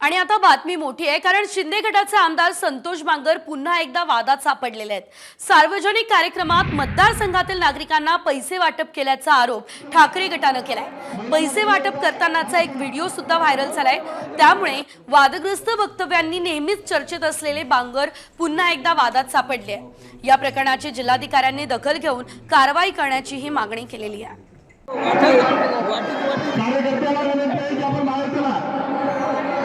आणि आता बातमी मोठी आहे कारण शिंदे गटाचे आमदार संतोष बांगर पुन्हा एकदा वादात सापडलेले आहेत. सार्वजनिक कार्यक्रमात मतदारसंघातील नागरिकांना पैसे वाटप केल्याचा आरोप ठाकरे गटानं केलाय. पैसे वाटप करतानाचा एक व्हिडिओ सुद्धा व्हायरल झालाय. त्यामुळे वादग्रस्त वक्तव्यांनी नेहमीच चर्चेत असलेले बांगर पुन्हा एकदा वादात सापडले आहे या प्रकरणाची जिल्हाधिकाऱ्यांनी दखल घेऊन कारवाई करण्याचीही मागणी केलेली आहे.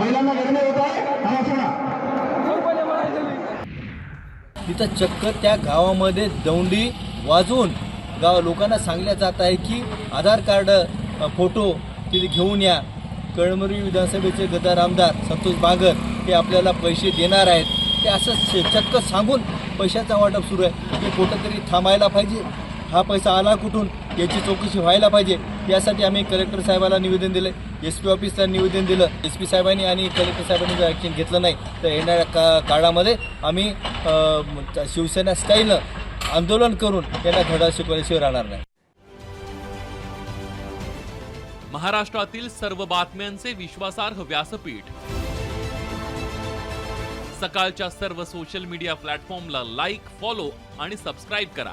महिलांना गरमी होत आहे. तिथं चक्क त्या गावामध्ये दौंडी वाजवून गाव लोकांना सांगण्यात जात आहे की आधार कार्ड फोटो तिथे घेऊन या. कळमरी विधानसभेचे गदार आमदार संतोष बागर हे आपल्याला पैसे देणार आहेत. ते असं चक्क सांगून पैशाचा वाटप सुरू आहे. की कुठंतरी थांबायला पाहिजे. हा पैसा आला कुठून? याची चौकशी व्हायला पाहिजे. यासाठी आम्ही कलेक्टर साहेबाला निवेदन दिलं एस पी ऑफिसला निवेदन दिलं. एस पी साहेबांनी आणि कलेक्टर साहेबांनी जर ॲक्शन घेतलं नाही तर येणाऱ्या का काळामध्ये आम्ही शिवसेना स्टाईलनं आंदोलन करून त्यांना धडा शिकवल्याशिवाय राहणार नाही. महाराष्ट्रातील सर्व बातम्यांचे विश्वासार्ह व्यासपीठ. सकाळच्या सर्व सोशल मीडिया प्लॅटफॉर्मला लाईक फॉलो आणि सबस्क्राईब करा.